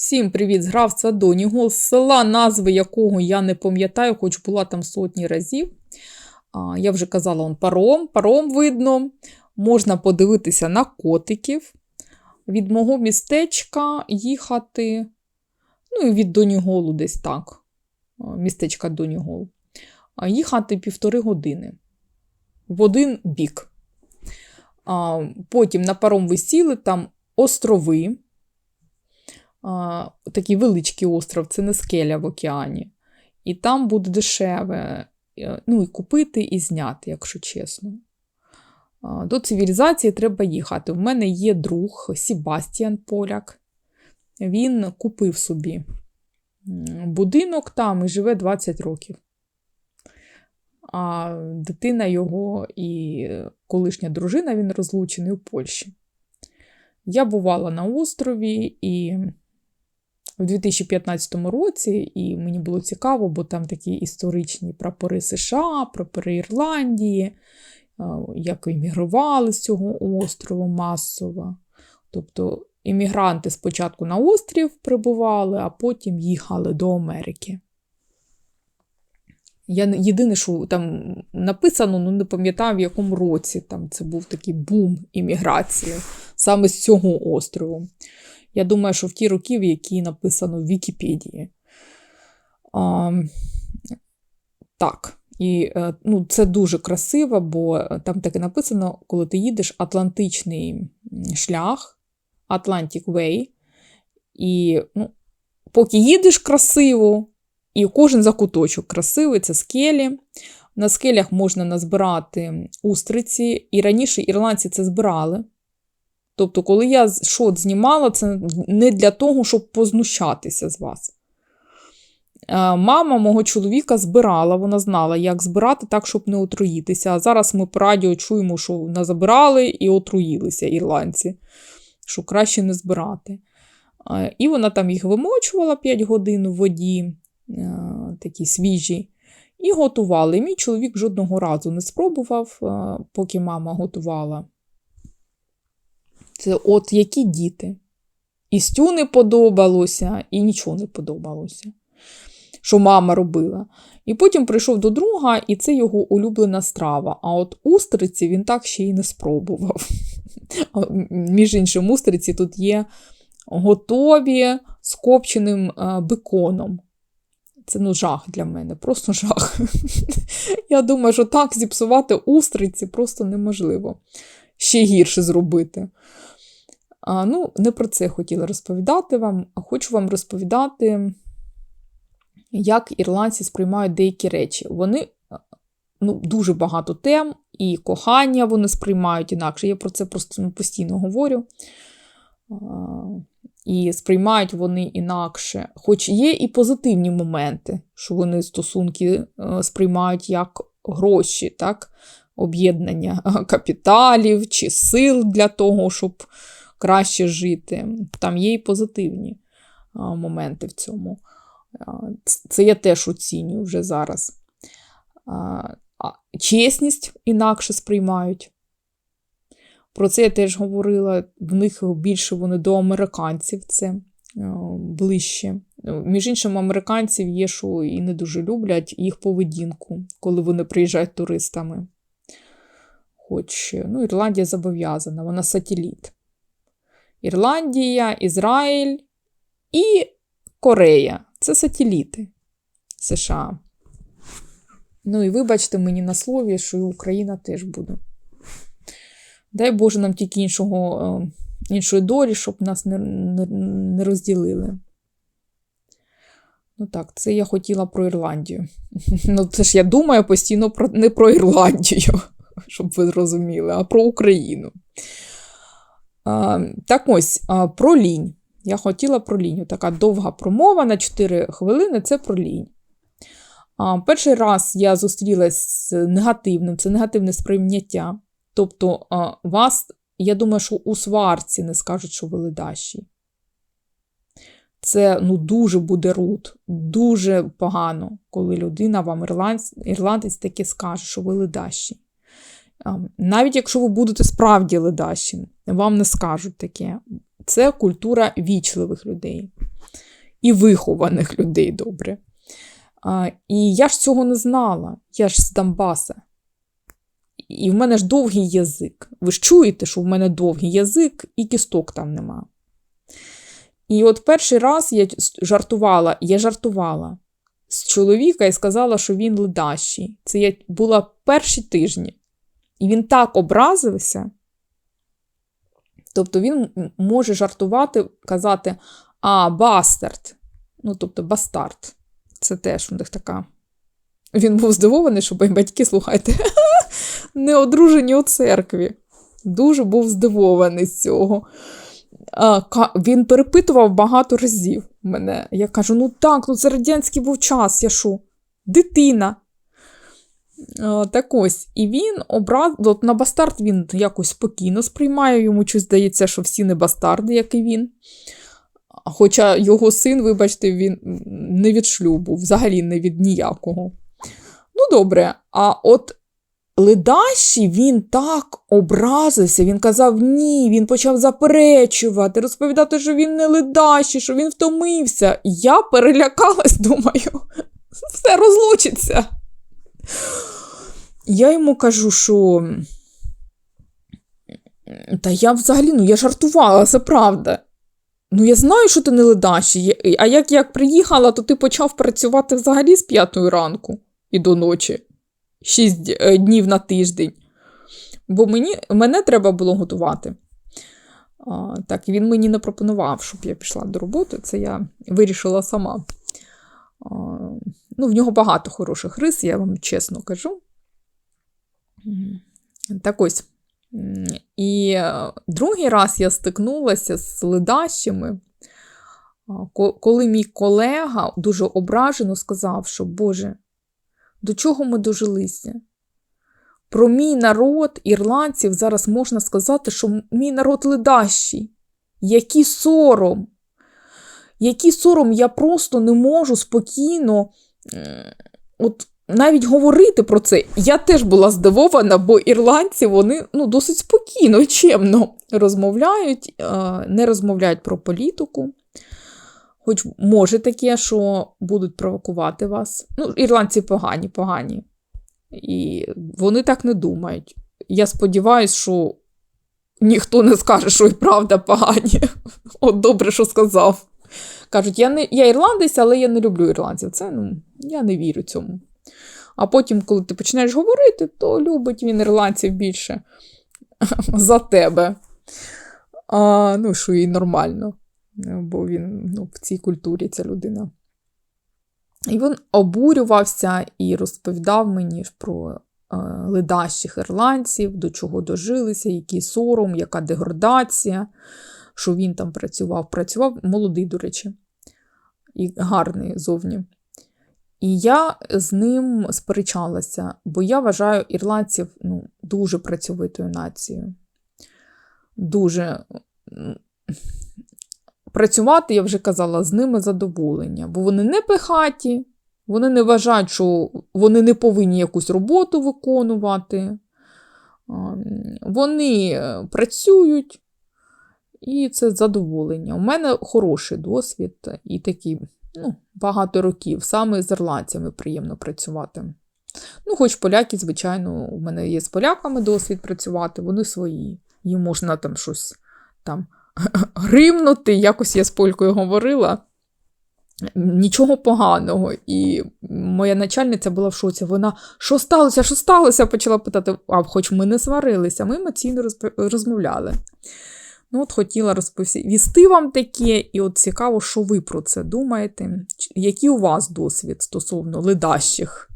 Всім привіт з гравця Донігол, з села, назви якого я не пам'ятаю, хоч була там сотні разів. А, я вже казала, он паром, паром видно. Можна подивитися на котиків. Від мого містечка їхати, ну і від Доніголу десь так. Містечка Донігол. Їхати півтори години в один бік. А, Потім на паром висіли там острови а, такий величкий остров, це не скеля в океані. І там буде дешеве. е, Ну, і купити, і зняти, якщо чесно. До цивілізації треба їхати. В мене є друг Себастьян Поляк. Він купив собі будинок там і живе 20 років. А дитина його і колишня дружина він розлучений у Польщі. Я бувала на острові і в 2015 році, і мені було цікаво, бо там такі історичні прапори США, прапори Ірландії, як іммігрували з цього острову масово. Тобто іммігранти спочатку на острів прибували, а потім їхали до Америки. Я єдине, що там написано, ну не пам'ятаю, в якому році там це був такий бум імміграції саме з цього острову. Я думаю, що в ті роки, в які написано в Вікіпедії. А, так. І е, ну, це дуже красиво, бо там таке написано, коли ти їдеш Атлантичний шлях, Atlantic Way, і ну, поки їдеш красиво, і кожен закуточок красивий, це скелі. На скелях можна назбирати устриці, і раніше ірландці це збирали. Тобто, коли я шот знімала, це не для того, щоб познущатися з вас. Е, Мама мого чоловіка збирала, вона знала, як збирати так, щоб не отруїтися. А зараз ми по радіо чуємо, що назабирали і отруїлися ірландці, що краще не збирати. Е, І вона там їх вимочувала 5 годин у воді, е, такі свіжі, і готувала. І мій чоловік жодного разу не спробував, поки мама готувала. Це от які діти. І стю не подобалося, і нічого не подобалося, що мама робила. І потім прийшов до друга, і це його улюблена страва. А от устриці він так ще й не спробував. Між іншим, устриці тут є готові з копченим е, беконом. Це ну жах для мене, просто жах. Я думаю, що так зіпсувати устриці просто неможливо. Ще гірше зробити. А, ну, не про це хотіла розповідати вам, а хочу вам розповідати, як ірландці сприймають деякі речі. Вони ну, дуже багато тем, і кохання вони сприймають інакше. Я про це просто ну, постійно говорю. А, і сприймають вони інакше. Хоч є і позитивні моменти, що вони стосунки е, сприймають як гроші, так? об'єднання капіталів чи сил для того, щоб краще жити. Там є і позитивні моменти в цьому. Це я теж оцінюю вже зараз. А Чесність інакше сприймають. Про це я теж говорила. В них більше вони до американців це е, ближче. Між іншим, американців є, що і не дуже люблять їх поведінку, коли вони приїжджають туристами. Хоч ну, Ірландія зобов'язана, вона сателіт. Ірландія, Ізраїль і Корея це сателіти США. Ну і вибачте мені на слові, що і Україна теж буде. Дай Боже нам тільки іншого, е, іншої долі, щоб нас не, не, не розділили. Ну так, це я хотіла про Ірландію. Ну, це ж я думаю постійно про, не про Ірландію, щоб ви зрозуміли, а про Україну. Так ось, про лінь. Я хотіла про лінь. Така довга промова на 4 хвилини це про лінь. Перший раз я зустрілася з негативним, це негативне сприйняття. Тобто, вас, я думаю, що у сварці не скажуть, що ви ледащі. Це ну, дуже буде рут, дуже погано, коли людина вам, ірландець, таке скаже, що ви ледащі. А, Навіть якщо ви будете справді ледащим, вам не скажуть таке. Це культура вічливих людей. і вихованих людей добре. І я ж цього не знала, я ж з Донбаса. І в мене ж довгий язик. Ви ж чуєте, що в мене довгий язик і кісток там нема. І от перший раз я жартувала, я жартувала з чоловіка і сказала, що він ледащий. Це я була перші тижні. І він так образився. Тобто він може жартувати, казати, а, бастард. Ну, тобто, бастард. Це теж у них така. Він був здивований, що батьки, слухайте, не одружені у церкві. Дуже був здивований з цього. А, Він перепитував багато разів мене. Я кажу: ну так, ну це радянський був час, я що? Дитина. А, так ось, і він образ... От на бастард він якось спокійно сприймає, йому щось здається, що всі не бастарди, як і він. Хоча його син, вибачте, він не від шлюбу, взагалі не від ніякого. Ну, добре, а от Ледащі він так образився, він казав ні, він почав заперечувати, розповідати, що він не ледащий, що він втомився. Я перелякалась, думаю, все розлучиться. Я йому кажу, що. Та я взагалі ну, я жартувала, це правда. Ну, я знаю, що ти не ледащий, а як я приїхала, то ти почав працювати взагалі з п'ятої ранку і до ночі. 6 е, днів на тиждень. Бо мені, мене треба було готувати. А, Так, він мені не пропонував, щоб я пішла до роботи. Це я вирішила сама. А, ну, В нього багато хороших рис, я вам чесно кажу. Так ось. І е, другий раз я стикнулася з ледащами, коли мій колега дуже ображено сказав, що Боже, до чого ми дожилися? Про мій народ, ірландців, зараз можна сказати, що мій народ ледащий. Який сором. Який сором я просто не можу спокійно от навіть говорити про це. Я теж була здивована, бо ірландці вони ну, досить спокійно чемно розмовляють, не розмовляють про політику. Хоч може таке, що будуть провокувати вас. Ну, ірландці погані, погані. І вони так не думають. Я сподіваюся, що ніхто не скаже, що і правда погані. От добре, що сказав. Кажуть, я не, я ірландець, але я не люблю ірландців. Це ну, я не вірю цьому. А потім, коли ти починаєш говорити, то любить він ірландців більше за тебе. А, Ну, що і нормально бо він ну, в цій культурі ця людина. І він обурювався і розповідав мені про е, ледащих ірландців, до чого дожилися, який сором, яка деградація, що він там працював. Працював молодий, до речі, і гарний зовні. І я з ним сперечалася, бо я вважаю ірландців ну, дуже працьовитою нацією. Дуже Працювати, я вже казала, з ними задоволення, бо вони не пихаті, вони не вважають, що вони не повинні якусь роботу виконувати. Вони е, працюють, і це задоволення. У мене хороший досвід і такий ну, багато років. Саме з ірландцями приємно працювати. Ну, хоч поляки, звичайно, у мене є з поляками досвід працювати, вони свої. Їм можна там щось там гримнути, якось я з полькою говорила. Нічого поганого. І моя начальниця була в шоці. Вона, що сталося, що сталося? почала питати, а хоч ми не сварилися, ми емоційно розмовляли. Ну, от Хотіла розповісти вам таке, і от цікаво, що ви про це думаєте. Який у вас досвід стосовно ледащих